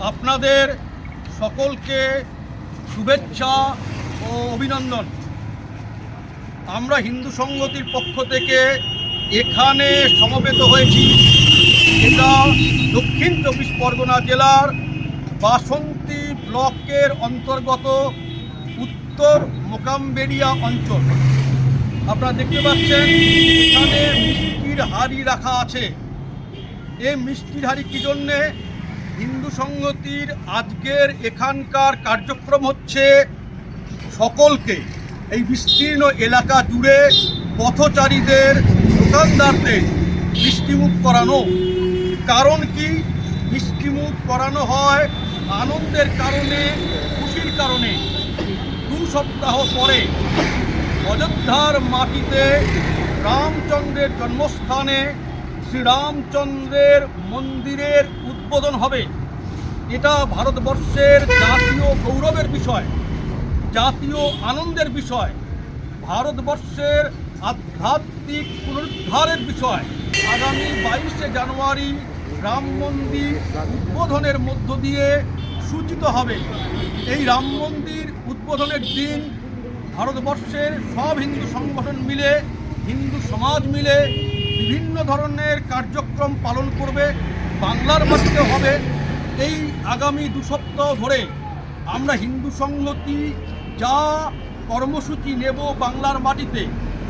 আপনাদের সকলকে শুভেচ্ছা ও অভিনন্দন। আমরা হিন্দু সংগতির পক্ষ থেকে এখানে সমবেত হয়েছি এটা দক্ষিণ চব্বিশ পরগনা জেলার বাসন্তী ব্লকের অন্তর্গত উত্তর মোকামবেরিয়া অঞ্চল। আপনারা দেখতে পাচ্ছেন, এখানে মিষ্টির হাড়ি রাখা আছে। এই মিষ্টির হাড়ি কী জন্যে? হিন্দু সংহতির আজকের এখানকার কার্যক্রম হচ্ছে সকলকে এই বিস্তীর্ণ এলাকা জুড়ে পথচারীদের দোকানদারদের মিষ্টিমুখ করানো। কারণ কি? মিষ্টিমুখ করানো হয় আনন্দের কারণে, খুশির কারণে। দু সপ্তাহ পরে অযোধ্যার মাটিতে রামচন্দ্রের জন্মস্থানে শ্রীরামচন্দ্রের মন্দিরের উদ্বোধন হবে। এটা ভারতবর্ষের জাতীয় গৌরবের বিষয়, জাতীয় আনন্দের বিষয়, ভারতবর্ষের আধ্যাত্মিক পুনরুদ্ধারের বিষয়। আগামী বাইশে জানুয়ারি রাম মন্দির উদ্বোধনের মধ্য দিয়ে সূচিত হবে। এই রাম মন্দির উদ্বোধনের দিন ভারতবর্ষের সব হিন্দু সংগঠন মিলে, হিন্দু সমাজ মিলে বিভিন্ন ধরনের কার্যক্রম পালন করবে। বাংলার মাটিতে হবে। এই আগামী দু সপ্তাহ ধরে আমরা হিন্দু সংহতি যা কর্মসূচি নেব বাংলার মাটিতে,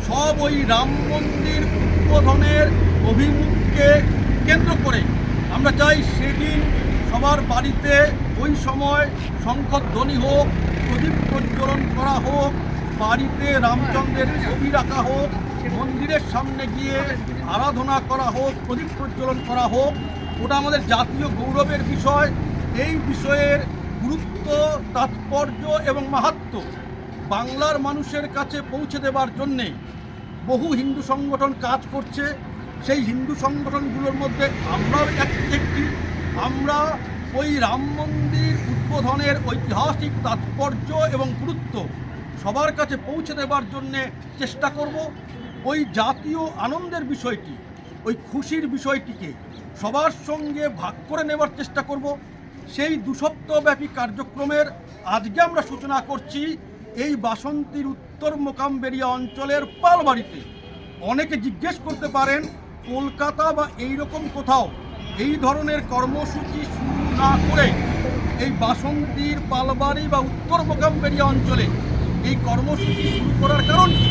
সব ওই রাম মন্দির উদ্বোধনের অভিমুখকে কেন্দ্র করে আমরা চাই সেদিন সবার বাড়িতে ওই সময় শঙ্খধ্বনি হোক, প্রদীপ প্রজ্বলন করা হোক, বাড়িতে রামচন্দ্রের ছবি রাখা হোক, মন্দিরের সামনে গিয়ে আরাধনা করা হোক, প্রদীপ প্রজ্বলন করা হোক ওটা আমাদের জাতীয় গৌরবের বিষয়। এই বিষয়ের গুরুত্ব, তাৎপর্য এবং মাহাত্ম্য বাংলার মানুষের কাছে পৌঁছে দেবার জন্যে বহু হিন্দু সংগঠন কাজ করছে। সেই হিন্দু সংগঠনগুলোর মধ্যে আমরাও এক- একটি। আমরা ওই রাম মন্দির উদ্বোধনের ঐতিহাসিক তাৎপর্য এবং গুরুত্ব সবার কাছে পৌঁছে দেবার জন্যে চেষ্টা করব। ওই জাতীয় আনন্দের বিষয়টি ওই খুশির বিষয়টিকে সবার সঙ্গে ভাগ করে নেবার চেষ্টা করব। সেই দু সপ্তাহব্যাপী কার্যক্রমের আজকে আমরা সূচনা করছি এই বাসন্তীর উত্তর মোকামবেরিয়া অঞ্চলের পালবাড়িতে। অনেকে জিজ্ঞেস করতে পারেন, কলকাতা বা এই রকম কোথাও এই ধরনের কর্মসূচি শুরু না করে এই বাসন্তীর পালবাড়ি বা উত্তর মোকামবেরিয়া অঞ্চলে এই কর্মসূচি শুরু করার কারণ কি?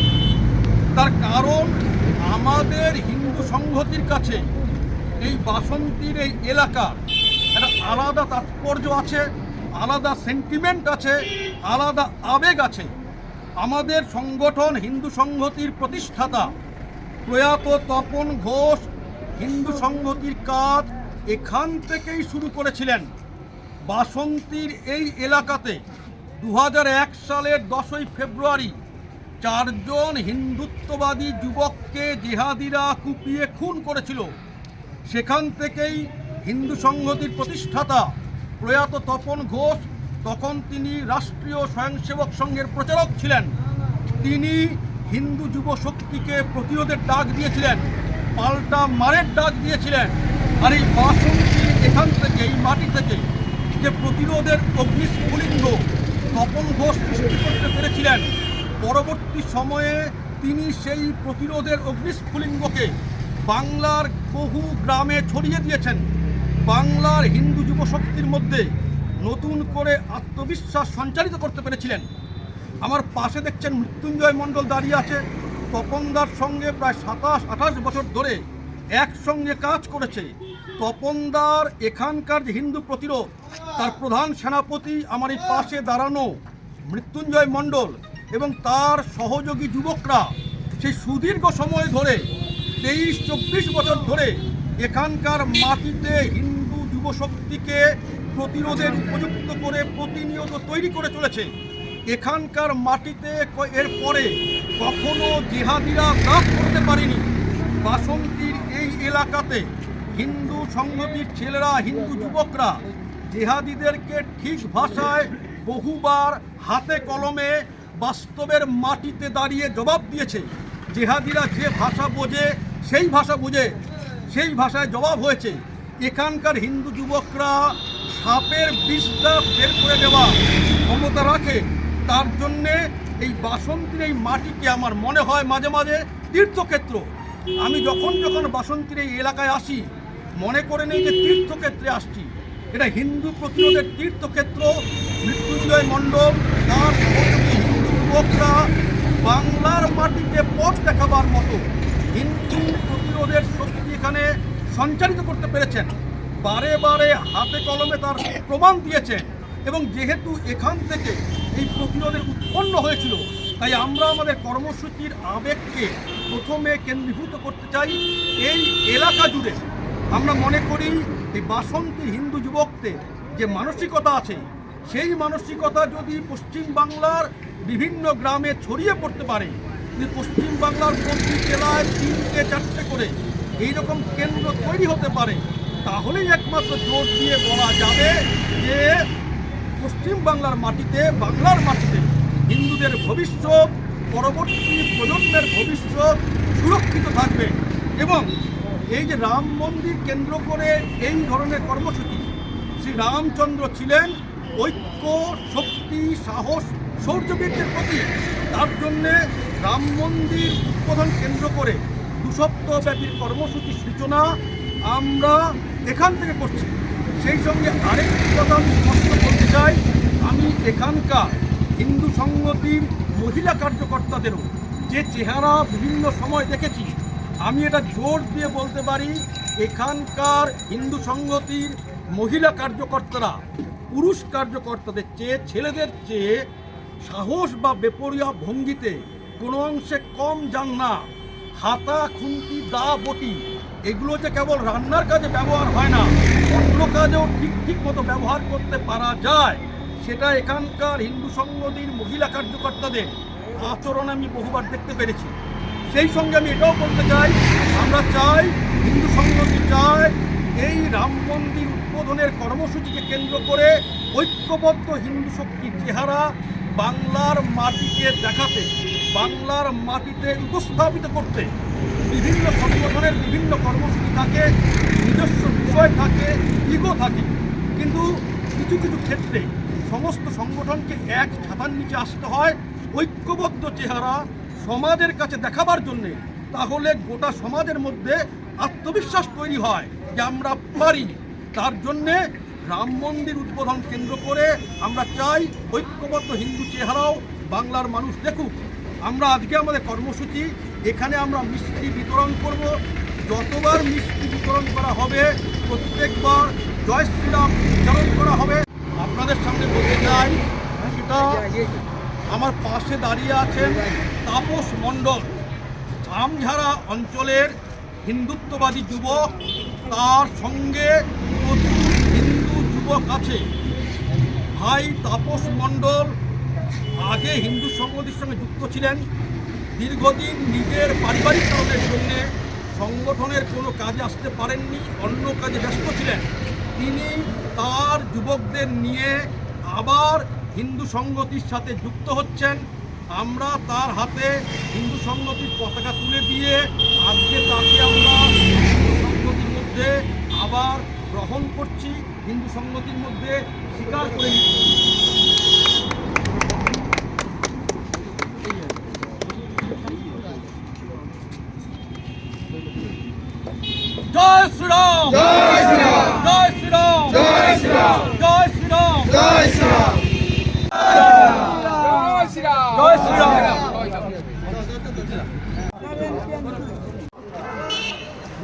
তার কারণ আমাদের হিন্দু সংহতির কাছে এই বাসন্তীর এই এলাকা একটা আলাদা তাৎপর্য আছে, আলাদা সেন্টিমেন্ট আছে, আলাদা আবেগ আছে। আমাদের সংগঠন হিন্দু সংহতির প্রতিষ্ঠাতা প্রয়াত তপন ঘোষ হিন্দু সংহতির কাজ এখান থেকেই শুরু করেছিলেন। বাসন্তীর এই এলাকাতে দু হাজার এক সালের দশই ফেব্রুয়ারি চারজন হিন্দুত্ববাদী যুবককে জেহাদিরা কুপিয়ে খুন করেছিল। সেখান থেকেই হিন্দু সংহতির প্রতিষ্ঠাতা প্রয়াত তপন ঘোষ, তখন তিনি রাষ্ট্রীয় স্বয়ংসেবক সংঘের প্রচারক ছিলেন। তিনি হিন্দু যুব শক্তিকে প্রতিরোধের ডাক দিয়েছিলেন, পাল্টা মারের ডাক দিয়েছিলেন। আর এই বাসন্তী এখান থেকে, এই মাটি থেকে যে প্রতিরোধের অগ্নিস্ফুলিঙ্গ তপন ঘোষ সৃষ্টি করতে পেরেছিলেন পরবর্তী সময়ে তিনি সেই প্রতিরোধের অগ্নিস্ফুলিঙ্গকে বাংলার বহু গ্রামে ছড়িয়ে দিয়েছেন। বাংলার হিন্দু যুব শক্তির মধ্যে নতুন করে আত্মবিশ্বাস সঞ্চারিত করতে পেরেছিলেন। আমার পাশে দেখছেন মৃত্যুঞ্জয় মণ্ডল দাঁড়িয়ে আছে। তপনদার সঙ্গে প্রায় সাতাশ, আঠাশ বছর ধরে একসঙ্গে কাজ করেছে। তপনদার এখানকার যে হিন্দু প্রতিরোধ, তার প্রধান সেনাপতি আমার এই পাশে দাঁড়ানো মৃত্যুঞ্জয় মণ্ডল। এবং তার সহযোগী যুবকরা সেই সুদীর্ঘ সময় ধরে, তেইশ, চব্বিশ বছর ধরে এখানকার মাটিতে হিন্দু যুবশক্তিকে প্রতিরোধের উপযুক্ত করে প্রতিনিয়ত তৈরি করে চলেছে। এখানকার মাটিতে এর পরে কখনো জেহাদিরা কাজ করতে পারেনি। বাসন্তীর এই এলাকাতে হিন্দু সংহতির ছেলেরা, হিন্দু যুবকরা জেহাদিদেরকে ঠিক ভাষায় বহুবার হাতে কলমে বাস্তবের মাটিতে দাঁড়িয়ে জবাব দিয়েছে। জেহাদিরা যে ভাষা বোঝে, সেই ভাষা বুঝে, সেই ভাষায় জবাব হয়েছে। এখানকার হিন্দু যুবকরা সাপের বিষটা বের করে দেওয়া ক্ষমতা রাখে। তার জন্যে এই বাসন্তীর এই মাটিকে আমার মনে হয় মাঝে মাঝে তীর্থক্ষেত্র। আমি যখন যখন বাসন্তীর এই এলাকায় আসি, মনে করে নেই যে তীর্থক্ষেত্রে আসছি। এটা হিন্দু প্রতিরোধের তীর্থক্ষেত্র, মৃত্যুঞ্জয় মণ্ডল, তার যুবকরা বাংলার মাটিতে পথ দেখাবার মতো হিন্দু প্রতিরোধের শক্তি এখানে সঞ্চারিত করতে পেরেছেন। বারে বারে হাতে কলমে তার প্রমাণ দিয়েছেন এবং যেহেতু এখান থেকে এই প্রতিরোধের উৎপন্ন হয়েছিল, তাই আমরা আমাদের কর্মসূচির আবেগকে প্রথমে কেন্দ্রীভূত করতে চাই। এই এলাকা জুড়ে আমরা মনে করি এই বাসন্তী হিন্দু যুবকদের যে মানসিকতা আছে, সেই মানসিকতা যদি পশ্চিম বাংলার বিভিন্ন গ্রামে ছড়িয়ে পড়তে পারে। যদি পশ্চিম বাংলার প্রতি জেলায় তিনটে, চারটে করে এইরকম কেন্দ্র তৈরি হতে পারে। তাহলেই একমাত্র জোর দিয়ে বলা যাবে যে পশ্চিম বাংলার মাটিতে বাংলার মাটিতে হিন্দুদের ভবিষ্যৎ, পরবর্তী প্রজন্মের ভবিষ্যৎ সুরক্ষিত থাকবে এবং এই যে রাম মন্দির কেন্দ্র করে এই ধরনের কর্মসূচি, শ্রী রামচন্দ্র ছিলেন ঐক্য, শক্তি, সাহস শৌর্যবীর্যের প্রতি তার জন্যে রাম মন্দির উদ্বোধন কেন্দ্র করে দু সপ্তাহব্যাপী কর্মসূচির সূচনা আমরা এখান থেকে করছি। সেই সঙ্গে আরেকটি কথা আমি স্পষ্ট করতে চাই। আমি এখানকার হিন্দু সংগতির মহিলা কার্যকর্তাদেরও যে চেহারা বিভিন্ন সময় দেখেছি, আমি এটা জোর দিয়ে বলতে পারি, এখানকার হিন্দু সংগতির মহিলা কার্যকর্তারা পুরুষ কার্যকর্তাদের চেয়ে, ছেলেদের চেয়ে সাহস বা বেপরিয়া ভঙ্গিতে কোনো অংশে কম যান না। হাতা, খুন্তি, দা, বটি, এগুলো যে কেবল রান্নার কাজে ব্যবহার হয় না, অন্য কাজেও ঠিক ঠিক মতো ব্যবহার করতে পারা যায়। সেটা এখানকার হিন্দু সংগতির মহিলা কার্যকর্তাদের আচরণ আমি বহুবার দেখতে পেরেছি। সেই সঙ্গে আমি এটাও বলতে চাই, আমরা চাই, হিন্দু সংগতি চায়, এই রাম মন্দির উদ্বোধনের কর্মসূচিকে কেন্দ্র করে ঐক্যবদ্ধ হিন্দু শক্তির চেহারা বাংলার মাটিকে দেখাতে, বাংলার মাটিতে উপস্থাপিত করতে, বিভিন্ন সংগঠনের বিভিন্ন কর্মসূচি থাকে, নিজস্ব বিষয় থাকে ইগো থাকে। কিন্তু কিছু কিছু ক্ষেত্রে সমস্ত সংগঠনকে এক ছাতার নিচে আসতে হয় ঐক্যবদ্ধ চেহারা সমাজের কাছে দেখাবার জন্যে, তাহলে গোটা সমাজের মধ্যে আত্মবিশ্বাস তৈরি হয় যে আমরা পারি। তার জন্যে রাম মন্দির উদ্বোধন কেন্দ্র করে আমরা চাই ঐক্যবদ্ধ হিন্দু চেহারাও বাংলার মানুষ দেখুক। আমরা আজকে আমাদের কর্মসূচি, এখানে আমরা মিষ্টি বিতরণ করব। যতবার মিষ্টি বিতরণ করা হবে, প্রত্যেকবার জয় শ্রীরাম উচ্চারণ করা হবে। আপনাদের সামনে বলতে চাই, সেটা আমার পাশে দাঁড়িয়ে আছেন তাপস মণ্ডল। আমঝাড়া অঞ্চলের হিন্দুত্ববাদী যুবক, তার সঙ্গে আছে ভাই তাপস মণ্ডল আগে হিন্দু সংগতির সঙ্গে যুক্ত ছিলেন। দীর্ঘদিন নিজের পারিবারিক কারণের জন্য সংগঠনের কোনো কাজে আসতে পারেননি, অন্য কাজে ব্যস্ত ছিলেন। তিনি তার যুবকদের নিয়ে আবার হিন্দু সংগতির সাথে যুক্ত হচ্ছেন। আমরা তার হাতে হিন্দু সংগতির পতাকা তুলে দিয়ে আজকে তাকে আমরা হিন্দু সংগতির মধ্যে আবার গ্রহণ করছি। হিন্দু সংগতির মধ্যে স্বীকার করে নিচ্ছি জয় শ্রীরাম জয় শ্রীরাম জয় শ্রীরাম জয় শ্রীরাম জয় শ্রীরাম জয় শ্রীরাম জয় শ্রীরাম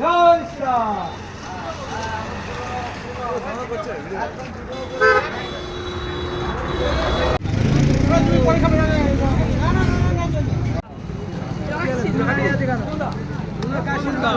জয় শ্রীরাম কাশিন্দা